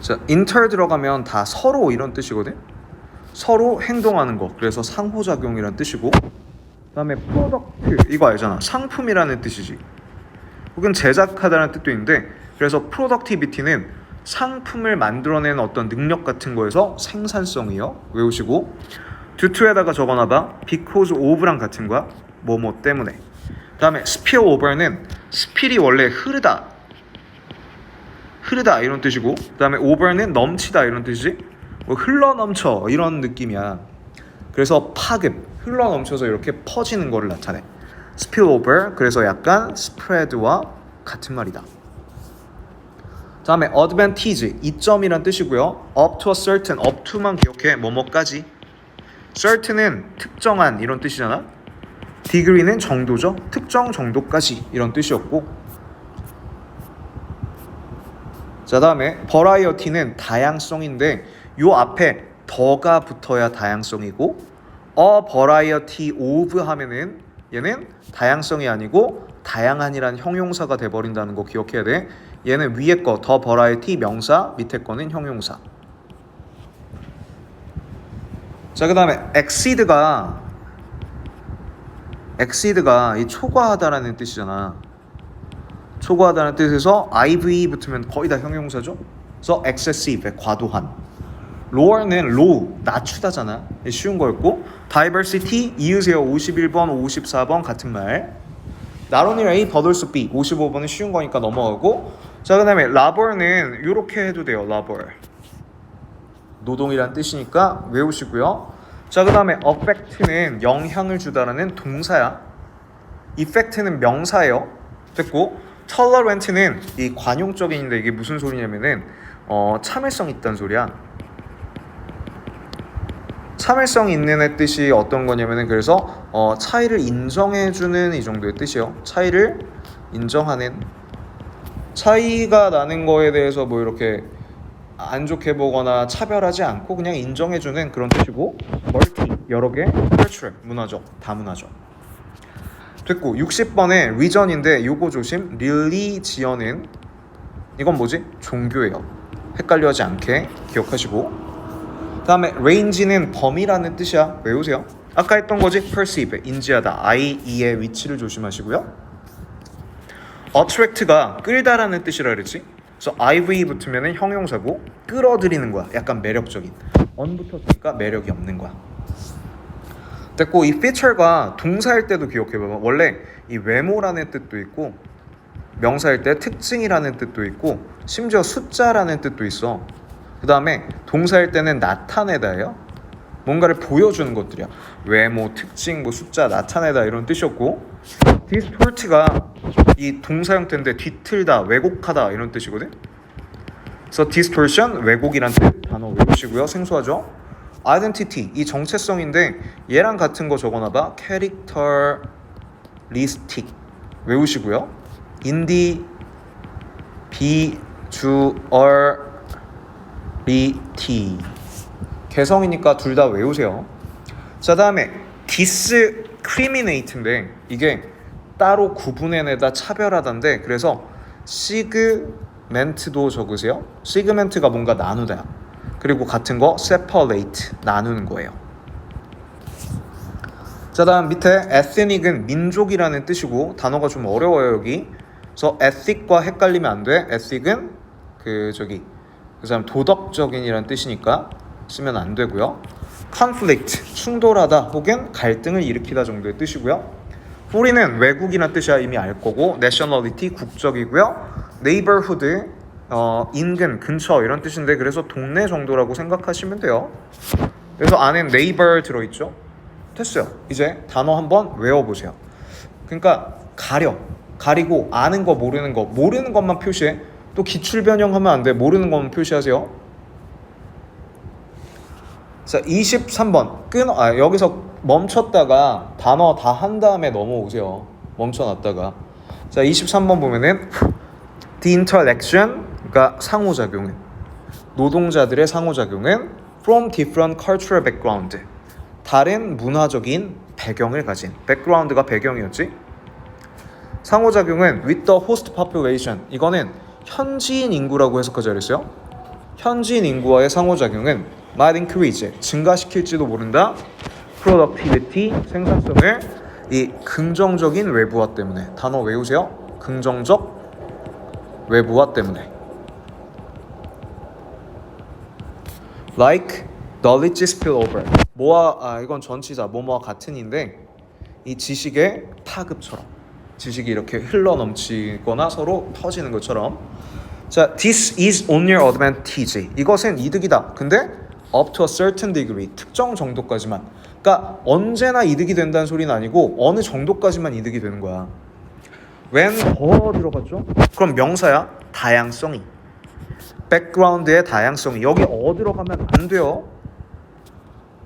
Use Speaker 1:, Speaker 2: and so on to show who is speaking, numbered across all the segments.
Speaker 1: 자, inter 들어가면 다 서로 이런 뜻이거든. 서로 행동하는 거. 그래서 상호작용이란 뜻이고. 그다음에 product 이거 알잖아. 상품이라는 뜻이지. 혹은 제작하다는 뜻도 있는데 그래서 productivity는 상품을 만들어내는 어떤 능력 같은 거에서 생산성이요. 외우시고 due to에다가 적어놔봐. because of랑 같은 거야. 뭐뭐 때문에. 그다음에 spill over는 spill이 원래 흐르다. 흐르다 이런 뜻이고 그다음에 over는 넘치다 이런 뜻이지. 뭐 흘러 넘쳐 이런 느낌이야. 그래서 파급 흘러 넘쳐서 이렇게 퍼지는 거를 나타내. spill over 그래서 약간 spread와 같은 말이다. 다음에 advantage 이점이란 뜻이고요. up to a certain up to만 기억해 뭐뭐까지. certain은 특정한 이런 뜻이잖아. degree는 정도죠. 특정 정도까지 이런 뜻이었고. 자 다음에 variety는 다양성인데 요 앞에 더가 붙어야 다양성이고 a variety of 하면은 얘는 다양성이 아니고 다양한이란 형용사가 돼 버린다는 거 기억해야 돼. 얘는 위에 거더 variety 명사, 밑에 거는 형용사. 자 그 다음에 exceed가 exceed가 이 초과하다라는 뜻이잖아. 초과하다는 뜻에서 iv 붙으면 거의 다 형용사죠. 그래서 excessive 과도한. lower는 low 낮추다잖아. 쉬운 거였고 diversity 이으세요 51번 54번 같은 말. not only A but also B 55번은 쉬운 거니까 넘어가고 자 그 다음에 labor는 이렇게 해도 돼요 labor 노동이란 뜻이니까 외우시고요. 자 그 다음에 affect는 영향을 주다라는 동사야. effect는 명사예요. 됐고 tolerant는 이 관용적인인데 이게 무슨 소리냐면은 어, 참을성 있다는 소리야. 참을성 있는 의 뜻이 어떤 거냐면은 그래서 어, 차이를 인정해주는 이 정도의 뜻이요. 차이를 인정하는 차이가 나는 거에 대해서 뭐 이렇게 안 좋게 보거나 차별하지 않고 그냥 인정해주는 그런 뜻이고 멀티 여러 개 cultural 문화적 다문화적 됐고 60번에 religion인데 요거 조심. religion은 이건 뭐지? 종교예요. 헷갈려하지 않게 기억하시고. 다음에 range는 범위라는 뜻이야. 외우세요. 아까 했던 거지? perceive 인지하다. I, E의 위치를 조심하시고요. attract가 끌다라는 뜻이라 그랬지? 그래서 IV 붙으면 형용사고 끌어들이는 거야. 약간 매력적인. on 붙었으니까 매력이 없는 거야 됐고 이 feature가 동사일 때도 기억해봐봐. 원래 이 외모라는 뜻도 있고 명사일 때 특징이라는 뜻도 있고 심지어 숫자라는 뜻도 있어. 그 다음에 동사일 때는 나타내다예요. 뭔가를 보여주는 것들이야. 외모, 특징, 뭐 숫자, 나타내다 이런 뜻이었고 distort가 이 동사 형태인데 뒤틀다, 왜곡하다 이런 뜻이거든. 그래서 distortion, 왜곡이란 뜻 단어 외우시고요. 생소하죠 identity, 이 정체성인데 얘랑 같은 거 적어놔봐. characteristic 외우시고요. 인디 비주얼리티. 개성이니까 둘 다 외우세요. 자 다음에 discriminate인데 이게 따로 구분해내다 차별하다인데 그래서 시그멘트도 적으세요. 시그멘트가 뭔가 나누다 그리고 같은 거 separate 나누는 거예요. 자 다음 밑에 ethnic은 민족이라는 뜻이고 단어가 좀 어려워요 여기. 그래서 ethic과 헷갈리면 안 돼. ethic은 그 저기 그 사람 도덕적인이라는 뜻이니까 쓰면 안 되고요. conflict 충돌하다 혹은 갈등을 일으키다 정도의 뜻이고요. foreign은 외국이라는 뜻이야 이미 알 거고 nationality 국적이고요. neighborhood 어, 인근 근처 이런 뜻인데 그래서 동네 정도라고 생각하시면 돼요. 그래서 안에 neighbor 들어있죠? 됐어요. 이제 단어 한번 외워보세요. 그러니까 가려. 가리고 아는 거 모르는 거. 모르는 것만 표시해. 또 기출 변형하면 안 돼. 모르는 것만 표시하세요. 자 23번. 끊어 아 여기서 멈췄다가 단어 다 한 다음에 넘어오세요. 멈춰놨다가. 자 23번 보면은 the interaction 그러니까 상호작용은 노동자들의 상호작용은 from different cultural background. 다른 문화적인 배경을 가진 background가 배경이었지. 상호작용은 with the host population. 이거는 현지인 인구라고 해석하자 그랬어요? 현지인 인구와의 상호작용은 might increase 증가시킬지도 모른다. productivity 생산성을 이 긍정적인 외부화 때문에. 단어 외우세요. 긍정적 외부화 때문에 like knowledge spillover. 뭐와 아 이건 전치사 뭐뭐와 같은인데 이 지식의 파급처럼 지식이 이렇게 흘러 넘치거나 서로 터지는 것처럼. 자 this is on your advantage. 이것은 이득이다. 근데 up to a certain degree 특정 정도까지만. 그러니까 언제나 이득이 된다는 소리는 아니고 어느 정도까지만 이득이 되는 거야. When 더 들어갔죠? 그럼 명사야 다양성이 백그라운드의 다양성이 여기 어 들어가면 안 돼요.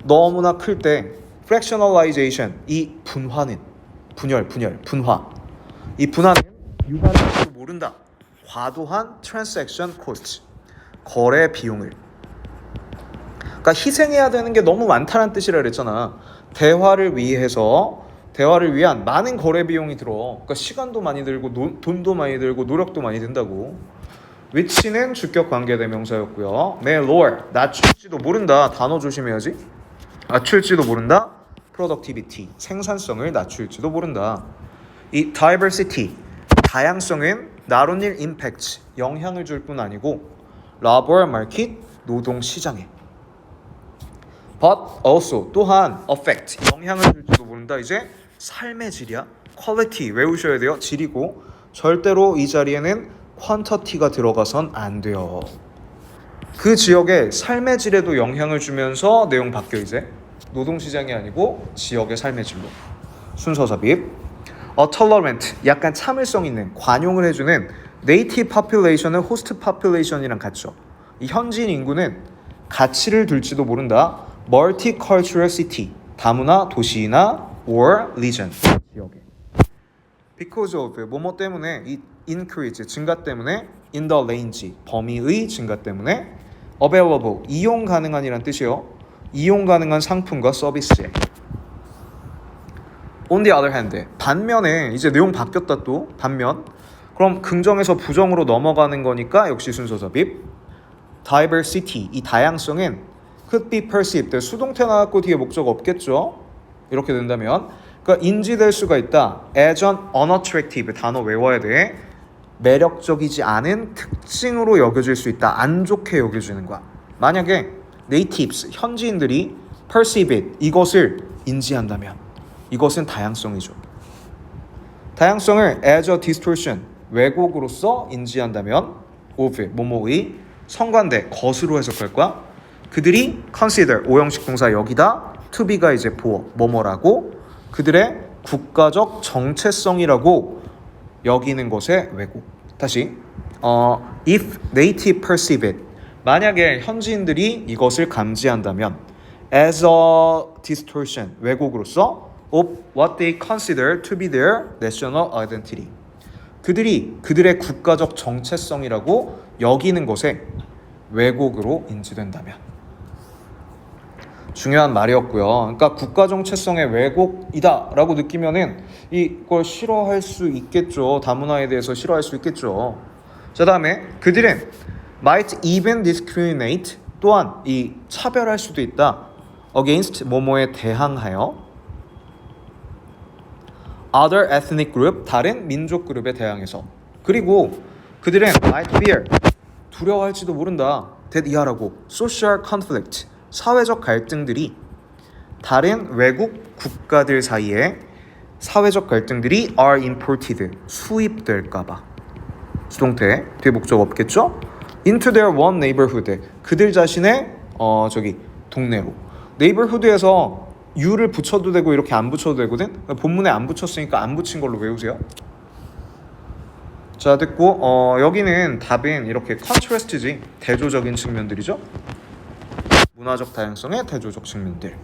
Speaker 1: 너무나 클 때 fractionalization 이 분화는 분열 분열 분화. 이 분화는 유발할지도 모른다. 과도한 transaction cost 거래 비용을. 그러니까 희생해야 되는 게 너무 많다는 뜻이라 그랬잖아. 대화를 위해서 대화를 위한 많은 거래 비용이 들어. 그러니까 시간도 많이 들고 노- 돈도 많이 들고 노력도 많이 든다고 위치는 주격 관계 대명사였고요. 네, lower 낮출지도 모른다. 단어 조심해야지. 낮출지도 모른다. productivity 생산성을 낮출지도 모른다. 이 diversity 다양성은 only impact 영향을 줄 뿐 아니고 labor market 노동 시장에 but also 또한 affect 영향을 줄지도 모른다. 이제 삶의 질이야. quality 외우셔야 돼요. 질이고 절대로 이 자리에는 퀀터티가 들어가선 안 돼요. 그 지역의 삶의 질에도 영향을 주면서 내용 바뀌어 이제 노동 시장이 아니고 지역의 삶의 질로 순서 삽입. A tolerant 약간 참을성 있는 관용을 해주는 native population은 host population이랑 같죠. 이 현지인 인구는 가치를 둘지도 모른다. multicultural city 다문화 도시나 or region 지역에. because of 뭐뭐 때문에 이 increase 증가 때문에 in the range 범위의 증가 때문에 available 이용 가능한이란 뜻이요. 이용 가능한 상품과 서비스에 on the other hand 반면에 이제 내용 바뀌었다 또 반면. 그럼 긍정에서 부정으로 넘어가는 거니까 역시 순서 삽입 diversity 이 다양성은 could be perceived. 수동태 나왔고 뒤에 목적 없겠죠? 이렇게 된다면. 그러니까 인지될 수가 있다. As an unattractive 단어 외워야 돼 매력적이지 않은 특징으로 여겨질 수 있다. 안 좋게 여겨지는 거야. 만약에 natives 현지인들이 perceive it 이것을 인지한다면 이것은 다양성이죠. 다양성을 as a distortion 왜곡으로서 인지한다면 of 뭐뭐의 성관대 것으로 해석할 거야. 그들이 consider 오형식 동사 여기다 to be가 이제 보어 뭐뭐라고. 그들의 국가적 정체성이라고 여기는 것의 왜곡. 다시 어 if native perceive it 만약에 현지인들이 이것을 감지한다면 as a distortion 왜곡으로서 of what they consider to be their national identity 그들이 그들의 국가적 정체성이라고 여기는 것에 왜곡으로 인지된다면 중요한 말이었고요. 그러니까 국가 정체성의 왜곡이다라고 느끼면은 이걸 싫어할 수 있겠죠. 다문화에 대해서 싫어할 수 있겠죠. 자 다음에 그들은 might even discriminate 또한 이 차별할 수도 있다. against 뭐뭐에 대항하여 other ethnic group 다른 민족 그룹에 대항해서 그리고 그들은 might fear 두려워할지도 모른다 that 이하라고 social conflict 사회적 갈등들이 다른 외국 국가들 사이에 사회적 갈등들이 are imported 수입될까봐. 수동태 뒤에 목적 없겠죠? into their one neighborhood. 그들 자신의 어 저기 동네로. Neighborhood에서 you를 붙여도 되고 이렇게 안 붙여도 되거든? 본문에 안 붙였으니까 안 붙인 걸로 외우세요. 자 됐고 어 여기는 답은 이렇게 컨트라스트지 대조적인 측면들이죠 문화적 다양성의 대조적 측면들